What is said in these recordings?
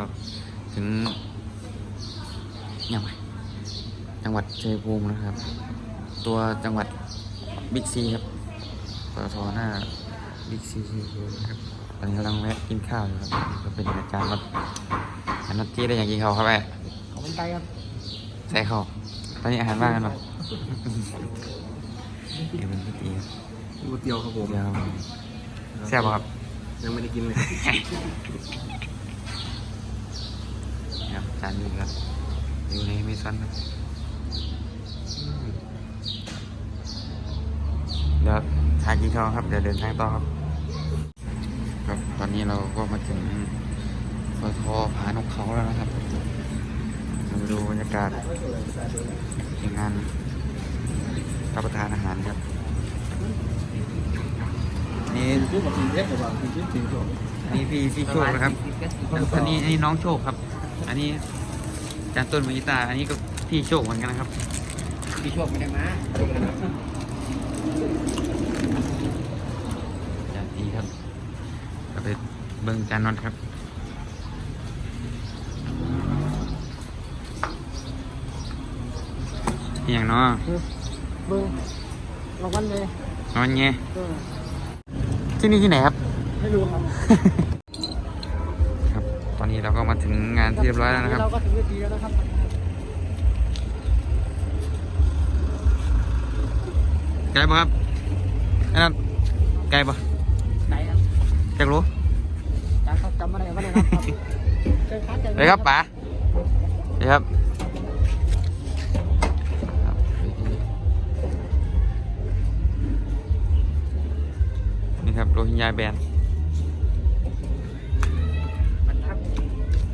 ครับตอนนี้ก็ถึงยังไงจังหวัดชัยภูมินะครับ ตัวจังหวัดบิ๊กซีครับปตทหน้าบิ๊กซีชัยภูมินะครับตอนนี้กำลังแวะกินข้าวอยู่ครับก็เป็นอาจารย์รถอาจารย์รถจี้ได้อย่างกินข้าวครับแม่ขอบคุณไก่ครับใส่ข้าวตอนนี้อาหารว่างกันปะเดี๋ยวเป็นพิธีครับก๋วยเตี๋ยวครับผมเดี๋ยวแซ่บปะครับยังไม่ได้กินเลย ครับจานนี้ครับอยู่ในเมซอนครับเดี๋ยวทานกินข้าวครับ เดี๋ยวเดินทางต่อครับ ครับ ตอนนี้เราก็มาถึงปทอผานกเขาแล้วนะครับเรามาดูบรรยากาศในงานรับประทานอาหารครับ นี่ชื่อแบบทีเอสหรือเปล่พี่พี่โชคนะครับอันนี้อันนี้น้องโชคครับ อันนี้จานต้นมือกีตาร์อันนี้ก็พี่โชคเหมือนกันนะครับทีโชว์ไม่ได้มาจานตีครับก็ไปเบิ้งจานน็อตครับอหย่างเนาะเบิ้งรางวัลเลยนอนไงเออที่นี่ที่ไหนครับ ไม่รู้ครับครับตอนนี้ เราก็มาถึงงานที่เรียบร้อยแล้วนะครับ เราก็ถึงเวทีแล้วนะครับไกลปะครับไอ้นั่นไกลปะไหนครับจักรู้จำครับจำอะไรวะเนี่ยครับเคยคัดเลยครับป๋าเลยครับครับนี่ครับโรฮิงญาแบนด์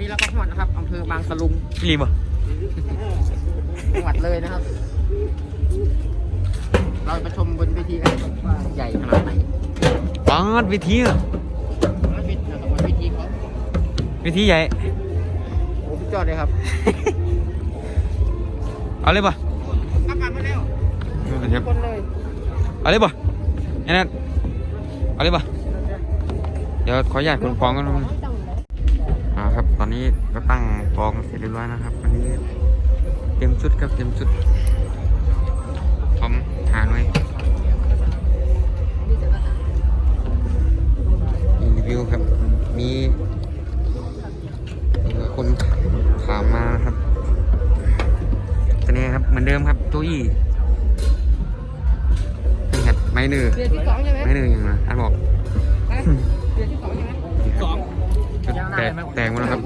นนี้เราก็หอดนะครับอำเภอบางสะลุงพี่ลีบ่จังหวัดเลยนะครับ เราไปชมบนเวทีกันครับว่าใหญ่ขนาดไหนปังดวิธีอะแล้วเป็นนะครับบนเวทีเขาวิธีใหญ่โอ้สุดยอดเลยครับเอาเลยป่ะประกาศมาแล้วครับคนเลยเอาเลยป่ะไอ้นั่นเอาเลยป่ะเดี๋ยวขออนุญาตขนของกันนะอ่าครับตอ นนี้ก็ตั้งกองเสร็จเรียบร้อยนะครับวันนี้เต็มชุดครับเต็มชุดพร้อมทานไว้มีรีวิวครับ มีมีคนถามมานะครับตัวนี้ครับเหมือนเดิมครับตัวอี้นี่ครับไม้หนึ่งเดือนที่สองใช่ไหมไม้หนึ่งอย่างนะท่านบอก แตกแตกหมดแล้วครับ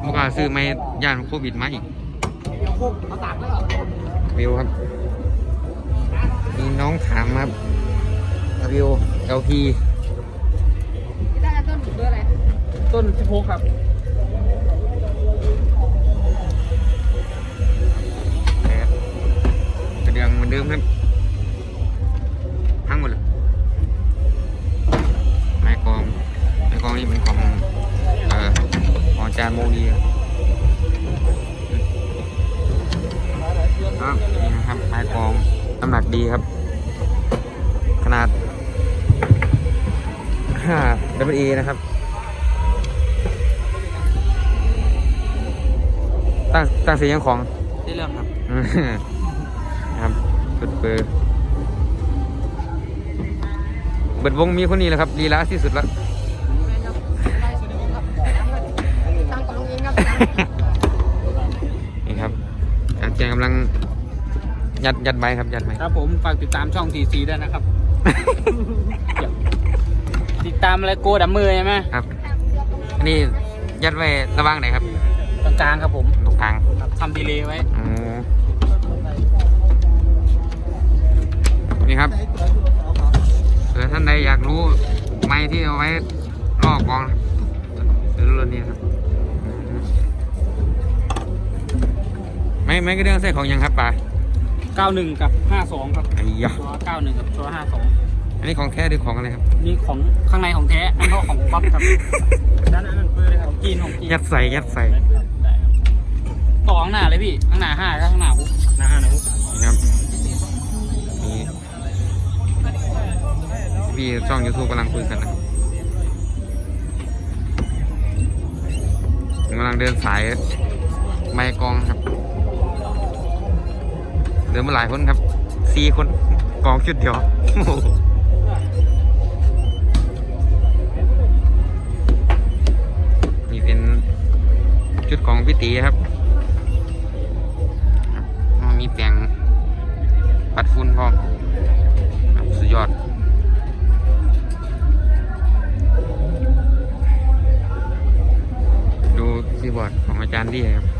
เมื่อก่อนซื้อไม้ย่านโควิดมาอีกโคกเอาตากแล้วเหรอวิวครับมีน้องถามครับวิว LP พี่ได้ต้นเบอร์อะไร ต้นสิบหกครับกระเดืองเหมือนเดิมครับ จารย์โมดีครับครับนี่นะครับไม้กองน้ำหนักดีครับ ขนาด5 w a นะครับ ตั้งตั้งเสียงของที่เริ่มครับอืมครับเปิดเปิดเบิดวงมีคนนี้แหละครับลีลาที่สุดแล้ว นี่ครับอาจารย์กำลังยัดยัดใบครับยัดใบครับผมฝากติดตามช่องทีซีด้วยนะครับ ติดตามอะไรโกดับมือใช่ไหมครับอันนี้ยัดไว้ระหว่างไหนครับตรงกลางครับผมตรงกลางครับทำดีเลย์ไว้อ๋อนี่ครับเผื่อท่านใดอยากรู้ไม้ที่เอาไว้ลอกกองนะครับซื้อรุ่นนี้ครับ ไม่ไม่ก็เรื่องใส่ของยังครับป่า91 กับ 52 ครับไอ้ยะตัว91 กับตัวอันนี้ของแท้หรือของอะไรครับ52นี่ของข้างในของแท้อันนอกของก๊อฟครับ ด้านนั้นมันเปื้อนเลยครับจีนของจีนยัดใส่ยัดใส่ได้ครับได้ครับต่อข้างหน้าเลยพี่ ข้างหน้าห้าก็ข้างหน้าหกหน้าห้าหน้าหกนี่ครับมีพี่ช่อง YouTube กำลังคุยกันนะำลังเดินสายไม้กองครับ เดินมาหลายคนครับสี่คนกองชุดเดียวนี่เป็นชุดของพี่ตีครับมีแปลงปัดฝุ่นพร้อมสุดยอดดูคีบอร์ดของอาจารย์ดีครับ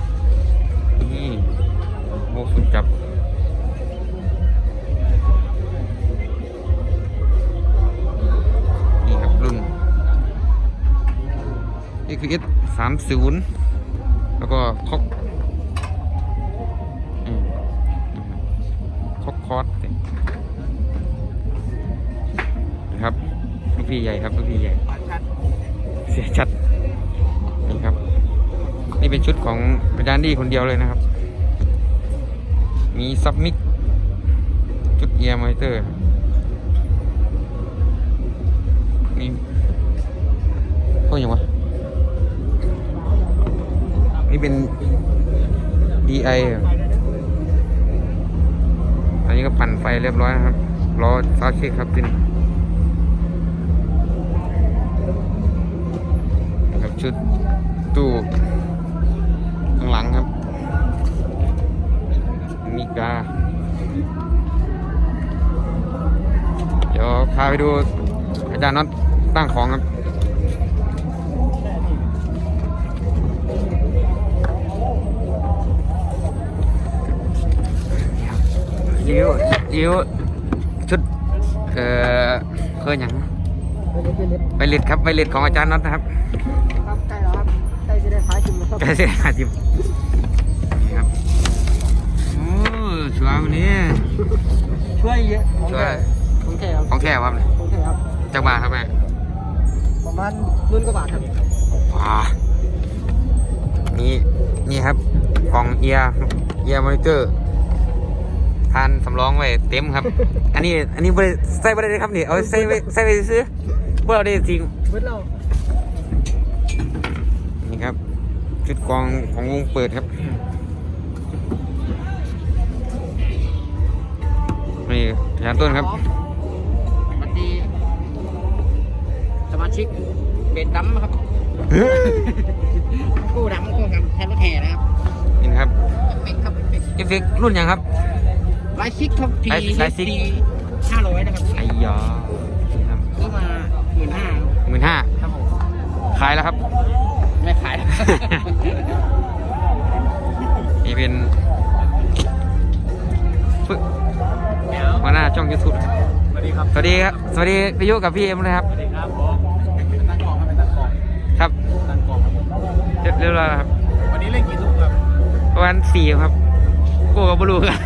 XPS สามศูนย์แล้วก็คอกคอกคอร์สนะครับ ลูกพี่ใหญ่ครับ ลูกพี่ใหญ่ เสียชัด นี่ครับ นี่เป็นชุดของอาจารย์ดีคนเดียวเลยนะครับ มีซับมิก ชุดเอียร์มอนิเตอร์นี่พวกยังวะ นี่เป็น DI อันนี้ก็ปั่นไฟเรียบร้อยนะครับรอซาวเช็คครับทีนี้ครับชุดตู้ข้างหลังครับมีกาเดี๋ยวพาไปดูอาจารย์น็อตตั้งของครับ ยิ้วยิ้วชุดเอ่อเคยอย่างไปเล็ดครับไปเล็ดของอาจารย์น็อตนะครับครับใกล้แล้วครับใกล้จะได้ขายจริงแล้วครับแกเสียหาจิมนี่ครับโอ้ชัวร์วันนี้ช่วยเยอะช่วยของแท้ครับของแท้ครับเนี่ยของแท้ครับจักบาทครับแม่ประมาณหมื่นกว่าบาทครับว้านี่นี่ครับกล่องเอียร์เอียร์มอนิเตอร์ ทานสำรองไว้เต็มครับ อันนี้อันนี้บริใส่บริเลยครับนี่เอาใส่ไว้ใส่ไว้ซื้อพวกเราได้จริงเบิดเรานี่ครับชุดกองของวงเปิดครับนี่อาจารย์ต้นครับสวัสดีสมาชิกเบนดัมครับกู้ดัมกู้ครับแทนรถแห่นะครับนี่นะครับเอฟเฟกต์ครับเอฟเฟกต์เอฟเฟกต์รุ่นยังครับ ไลซิกครับทีไลไลซิก ห้าร้อยนะครับไอ้ยานี่ครับซื้อมาหมื่นห้าหมื่นห้าครับผมขายแล้วครับ ไม่ขายแล้วนี่เป็นฟึไม่เอาหัวหน้าช่องยูทูบสวัสดีครับ สวัสดีครับ สวัสดีพิยุกับพี่เอ็มนะครับ สวัสดีครับผมเป็นตั้งกล่องครับเป็นตั้งกล่องครับตั้งกล่องครับผมเรียบเรียบร้อยแล้วครับ วันนี้เล่นกี่ทุ่มครับ ประมาณสี่ครับ กูกับบลูกัน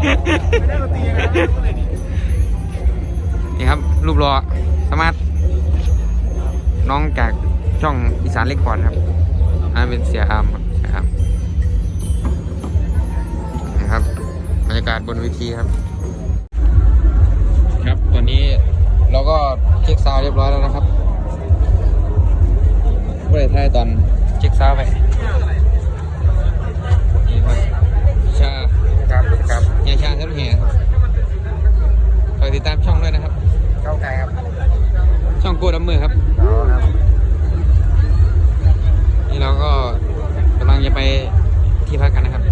ไม่ได้มาตีกันเลยนี่นี่ครับ รูปรอสามารถน้องจากช่องอีสานเล็กก่อนครับอันเป็นเสียอามครับเสียอามนะครับบรรยากาศบนเวทีครับ ครับตอนนี้เราก็เช็คซาวเรียบร้อยแล้วนะครับเมื่อไหร่ท้ายตอนเช็คซาวไป ชาเท่าเฮียครับฝากติดตามช่องด้วยนะครับ เข้าใจครับช่องโกดัมมือครับครับนี่เราก็กำลังจะไปที่พักกันนะครับ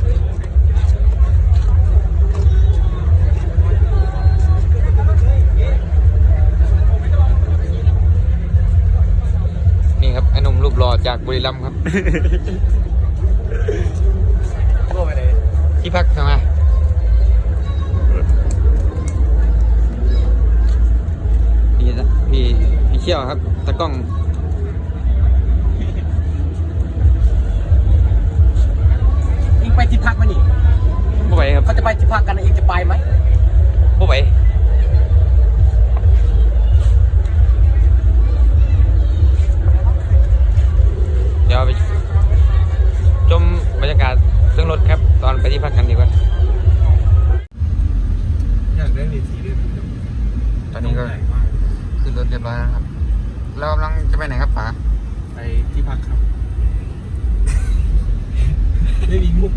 นี่ครับไอ้หนุ่มรูปหล่อจากบุรีรัมย์ครับตัวไปเลยที่พักทำไม เชี่ยวครับตากล้องอีกไปที่พักมานี่ผู้ไหวครับเขาจะไปที่พักกันอีกจะไปไหมผู้ไหวเดี๋ยวไปชมบรรยากาศเครื่องรถครับ ตอนไปที่พักกันดีกว่าอยากได้ดีทีด้วยตอนนี้ก็ขึ้นรถเรียบร้อยแล้วครับ เรากำลังจะไปไหนครับป๋าไปที่พักครับ ไม่มีมุก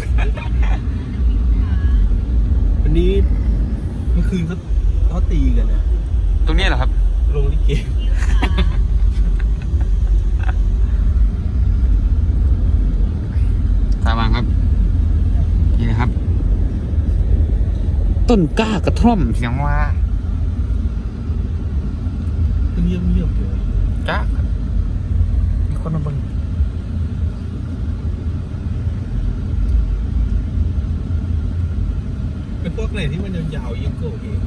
วันนี้เมื่อคืนเขาเขาตีกันนะตรงนี้เหรอครับโรงลิเกสาวังครับ นี่นะครับ ต้นกล้ากระท่อมเสียงว่าเงียบเงียบ จ้ามีคนมาเบิ่งเป็นพวกไหนที่มันยาวๆยิ่งโกเอง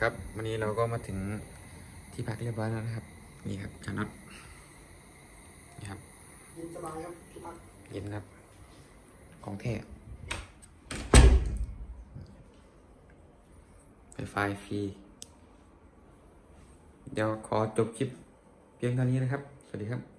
ครับ วันนี้เราก็มาถึงที่พักเรียบร้อยแล้วนะครับ นี่ครับจานน็อตนี่ครับยินสบายครับที่พักเย็นครับ ของแท้ไฟไฟฟรี เดี๋ยวขอจบคลิปเพียงเท่านี้นะครับ สวัสดีครับ